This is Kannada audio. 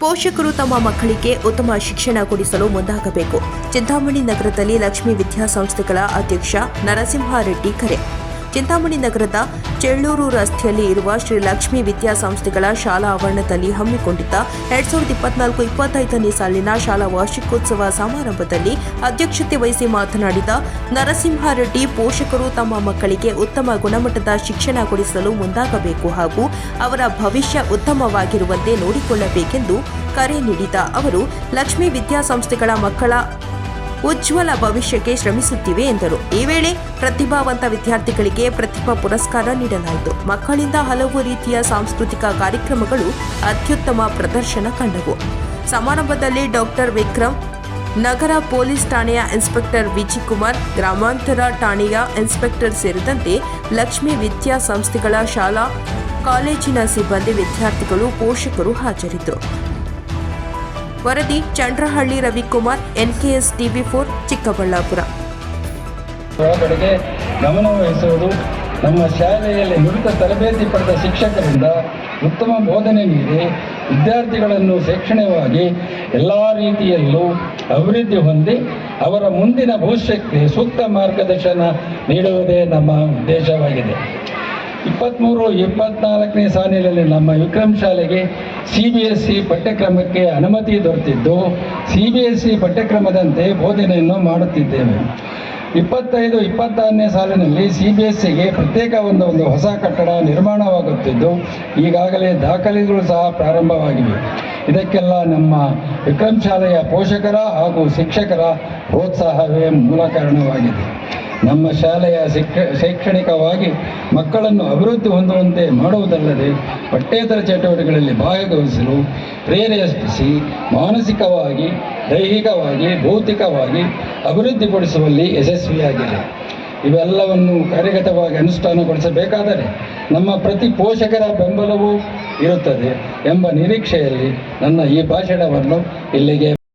ಪೋಷಕರು ತಮ್ಮ ಮಕ್ಕಳಿಗೆ ಉತ್ತಮ ಶಿಕ್ಷಣ ಕೊಡಿಸಲು ಮುಂದಾಗಬೇಕು. ಚಿಂತಾಮಣಿ ನಗರದಲ್ಲಿ ಲಕ್ಷ್ಮೀ ವಿದ್ಯಾಸಂಸ್ಥೆಗಳ ಅಧ್ಯಕ್ಷ ನರಸಿಂಹಾರೆಡ್ಡಿ ಕರೆ. ಚಿಂತಾಮಣಿ ನಗರದ ಚೆಳ್ಳೂರು ರಸ್ತೆಯಲ್ಲಿ ಇರುವ ಶ್ರೀ ಲಕ್ಷ್ಮೀ ವಿದ್ಯಾಸಂಸ್ಥೆಗಳ ಶಾಲಾ ಆವರಣದಲ್ಲಿ ಹಮ್ಮಿಕೊಂಡಿದ್ದ ಎರಡ್ ಸಾವಿರದ ಇಪ್ಪತ್ನಾಲ್ಕು ಇಪ್ಪತ್ತೈದನೇ ಸಾಲಿನ ಶಾಲಾ ವಾರ್ಷಿಕೋತ್ಸವ ಸಮಾರಂಭದಲ್ಲಿ ಅಧ್ಯಕ್ಷತೆ ವಹಿಸಿ ಮಾತನಾಡಿದ ನರಸಿಂಹಾರೆಡ್ಡಿ, ಪೋಷಕರು ತಮ್ಮ ಮಕ್ಕಳಿಗೆ ಉತ್ತಮ ಗುಣಮಟ್ಟದ ಶಿಕ್ಷಣ ಕೊಡಿಸಲು ಮುಂದಾಗಬೇಕು ಹಾಗೂ ಅವರ ಭವಿಷ್ಯ ಉತ್ತಮವಾಗಿರುವಂತೆ ನೋಡಿಕೊಳ್ಳಬೇಕೆಂದು ಕರೆ ನೀಡಿದ ಅವರು, ಲಕ್ಷ್ಮೀ ವಿದ್ಯಾಸಂಸ್ಥೆಗಳ ಮಕ್ಕಳ ಉಜ್ವಲ ಭವಿಷ್ಯಕ್ಕೆ ಶ್ರಮಿಸುತ್ತಿವೆ ಎಂದರು. ಈ ವೇಳೆ ಪ್ರತಿಭಾವಂತ ವಿದ್ಯಾರ್ಥಿಗಳಿಗೆ ಪ್ರತಿಭಾ ಪುರಸ್ಕಾರ ನೀಡಲಾಯಿತು. ಮಕ್ಕಳಿಂದ ಹಲವು ರೀತಿಯ ಸಾಂಸ್ಕೃತಿಕ ಕಾರ್ಯಕ್ರಮಗಳು ಅತ್ಯುತ್ತಮ ಪ್ರದರ್ಶನ ಕಂಡವು. ಸಮಾರಂಭದಲ್ಲಿ ಡಾಕ್ಟರ್ ವಿಕ್ರಮ್, ನಗರ ಪೊಲೀಸ್ ಠಾಣೆಯ ಇನ್ಸ್ಪೆಕ್ಟರ್ ವಿಜಿಕುಮಾರ್, ಗ್ರಾಮಾಂತರ ಠಾಣೆಯ ಇನ್ಸ್ಪೆಕ್ಟರ್ ಸೇರಿದಂತೆ ಲಕ್ಷ್ಮೀ ವಿದ್ಯಾಸಂಸ್ಥೆಗಳ ಶಾಲಾ, ಕಾಲೇಜಿನ ಸಿಬ್ಬಂದಿ ವಿದ್ಯಾರ್ಥಿಗಳು ಪೋಷಕರು ಹಾಜರಿದ್ದರು. ವರದಿ Chandrahalli Ravikumar, NKS TV four, Chikkaballapur. ಗಮನ ವಹಿಸುವುದು ನಮ್ಮ ಶಾಲೆಯಲ್ಲಿ ನುರಿತ ತರಬೇತಿ ಪಡೆದ ಶಿಕ್ಷಕರಿಂದ ಉತ್ತಮ ಬೋಧನೆ ನೀಡಿ ವಿದ್ಯಾರ್ಥಿಗಳನ್ನು ಶೈಕ್ಷಣಿಕವಾಗಿ ಎಲ್ಲ ರೀತಿಯಲ್ಲೂ ಅಭಿವೃದ್ಧಿ ಹೊಂದಿ ಅವರ ಮುಂದಿನ ಭವಿಷ್ಯಕ್ಕೆ ಸೂಕ್ತ ಮಾರ್ಗದರ್ಶನ ನೀಡುವುದೇ ನಮ್ಮ ಉದ್ದೇಶವಾಗಿದೆ. ಇಪ್ಪತ್ತ್ಮೂರು ಇಪ್ಪತ್ನಾಲ್ಕನೇ ಸಾಲಿನಲ್ಲಿ ನಮ್ಮ ವಿಕ್ರಮ್ ಶಾಲೆಗೆ ಸಿ ಬಿ ಎಸ್ ಸಿ ಪಠ್ಯಕ್ರಮಕ್ಕೆ ಅನುಮತಿ ದೊರೆತಿದ್ದು ಸಿ ಬಿ ಎಸ್ ಸಿ ಪಠ್ಯಕ್ರಮದಂತೆ ಬೋಧನೆಯನ್ನು ಮಾಡುತ್ತಿದ್ದೇವೆ. ಇಪ್ಪತ್ತೈದು, ಇಪ್ಪತ್ತಾರನೇ ಸಾಲಿನಲ್ಲಿ ಸಿ ಬಿ ಎಸ್ ಸಿಗೆ ಪ್ರತ್ಯೇಕ ಒಂದು ಒಂದು ಹೊಸ ಕಟ್ಟಡ ನಿರ್ಮಾಣವಾಗುತ್ತಿದ್ದು ಈಗಾಗಲೇ ದಾಖಲೆಗಳು ಸಹ ಪ್ರಾರಂಭವಾಗಿವೆ. ಇದಕ್ಕೆಲ್ಲ ನಮ್ಮ ವಿಕ್ರಮ್ ಶಾಲೆಯ ಪೋಷಕರ ಹಾಗೂ ಶಿಕ್ಷಕರ ಪ್ರೋತ್ಸಾಹವೇ ಮೂಲ ಕಾರಣವಾಗಿದೆ. ನಮ್ಮ ಶಾಲೆಯ ಶಿಕ್ಷ, ಶೈಕ್ಷಣಿಕವಾಗಿ ಮಕ್ಕಳನ್ನು ಅಭಿವೃದ್ಧಿ ಹೊಂದುವಂತೆ ಮಾಡುವುದಲ್ಲದೆ ಪಠ್ಯೇತರ ಚಟುವಟಿಕೆಗಳಲ್ಲಿ ಭಾಗವಹಿಸಲು ಪ್ರೇರೇಪಿಸಿ ಮಾನಸಿಕವಾಗಿ, ದೈಹಿಕವಾಗಿ, ಭೌತಿಕವಾಗಿ ಅಭಿವೃದ್ಧಿಪಡಿಸುವಲ್ಲಿ ಯಶಸ್ವಿಯಾಗಿದೆ. ಇವೆಲ್ಲವನ್ನು ಕಾರ್ಯಗತವಾಗಿ ಅನುಷ್ಠಾನಗೊಳಿಸಬೇಕಾದರೆ ನಮ್ಮ ಪ್ರತಿ ಪೋಷಕರ ಬೆಂಬಲವೂ ಇರುತ್ತದೆ ಎಂಬ ನಿರೀಕ್ಷೆಯಲ್ಲಿ ನನ್ನ ಈ ಭಾಷಣವನ್ನು ಇಲ್ಲಿಗೆ